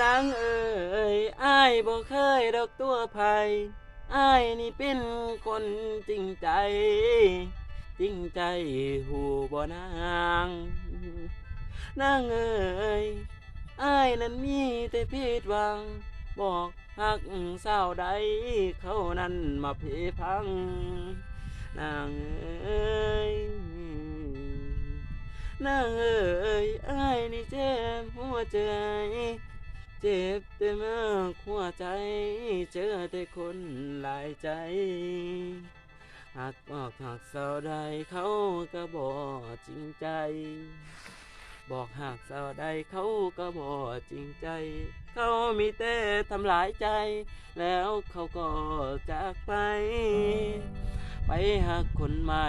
นางเอ๋ยอ้ายบ่เคยดอกตัวภัยอ้ายนี่เป็นคนจริงใจ จริงใจหูบ่นางนางเอ๋ยอ้ายนั้นมีแต่ผิดหวัง บอกหักสาวใด เขานั้นมาเพพัง นางเอ๋ย นางเอ๋ยอ้ายนี่เจ็บหัวใจ เจ็บแต่มื่อหัวใจ เจอแต่คนหลายใจหากบอกหากเศร้าใดเขาก็บอกจริงใจ บอกหากเศร้าใดเขาก็บอกจริงใจ เขามีแต่ทำลายใจ แล้วเขาก็จากไป ไปหากคนใหม่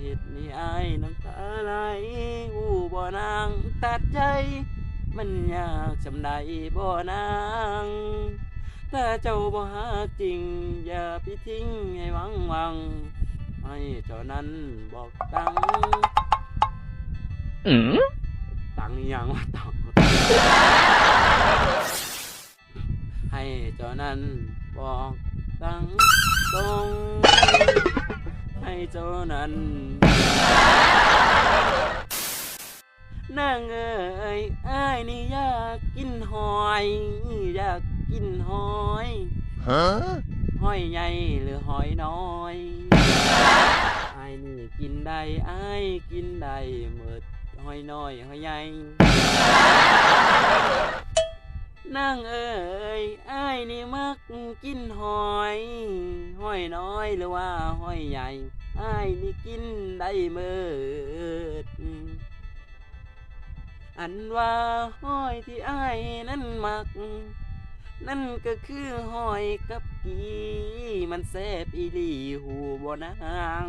เหตุนี้อายน้ำตาไหล นางตัดใจ มันยากจำได้บ่นางถ้าเจ้าบ่หาจริง อย่าไปทิ้งให้หวังหวังให้เจ้านั้นบอกตังตังอีหยังวะตังให้เจ้านั้นบอกตังตรงให้เจ้านั้น นางเอ๋ยอ้ายนี่อยากกินหอย อยากกินหอย Huh? หอยใหญ่หรือหอยน้อยไอ้ายนี่กินได้ไอ้ายกินได้หมดหอยน้อยหอยใหญ่นางเอ๋ยไอ้ายนี่มักกินหอยหอยน้อยหรือว่าหอยใหญ่ไอ้ายนี่กินได้เมิด อันว่าหอยที่ไอ้ายนั้นมัก นั่นก็คือหอยกับกี มันแซบอีหลีหูบ่นาง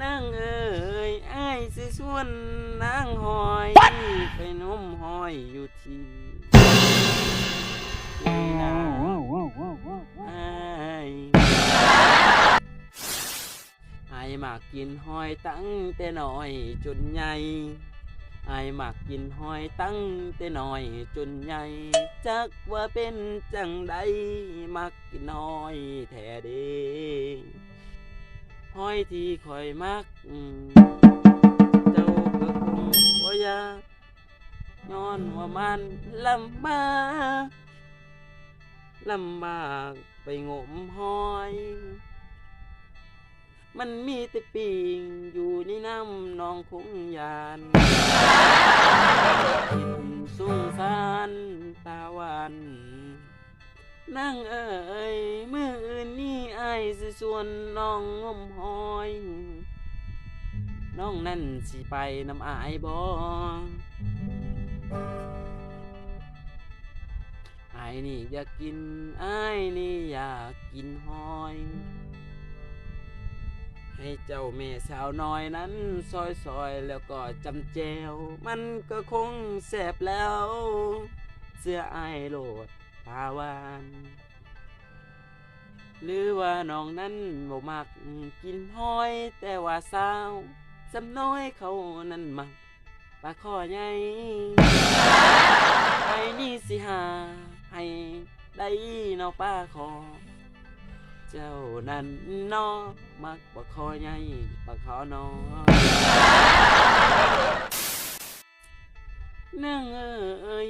นางเอ้ยอ้ายสิชวนนางหอยไปนมหอยอยู่ที่ที่นาายมากกินหอยตั้งแต่น้อยจนใหญ่ไอายมักกินหอยตั้งแต่น้อยจนใหญ่จักว่าเป็นจังใดมักกินหอยแท้เดีหอยที่คอยมัก เจ้าก็คงบ่อยากย้อนว่ามันลำบากลำบากไปงมหอย มันมีแต่ปิงอยู่ในน้ำนองคงยานกินสุงสารตาวันนั่งเอ่ยมืออื่นนี่ไอายสิส่วนน้องงมหอย น้องนั่นสิไปน้ำอายบ่ไอายนี่อยากกินไอายนี่อยากกินหอย ให้เจ้าแม่สาวน้อยนั้น ซอยซอยๆแล้วก็จำแจว มันก็คงแสบแล้ว เสื้อไอายโหลดปาวาน หรือว่าน้องนั้นบ่มักกินหอย แต่ว่าสาวสำน้อยเขานั้นมักปลาคอใหญ่ไอ้นี่สิหาให้ได้เนอป้าคอ เจ้านั้นนอมักปลาคอใหญ่ปลาคอนอนั่งเอ้ย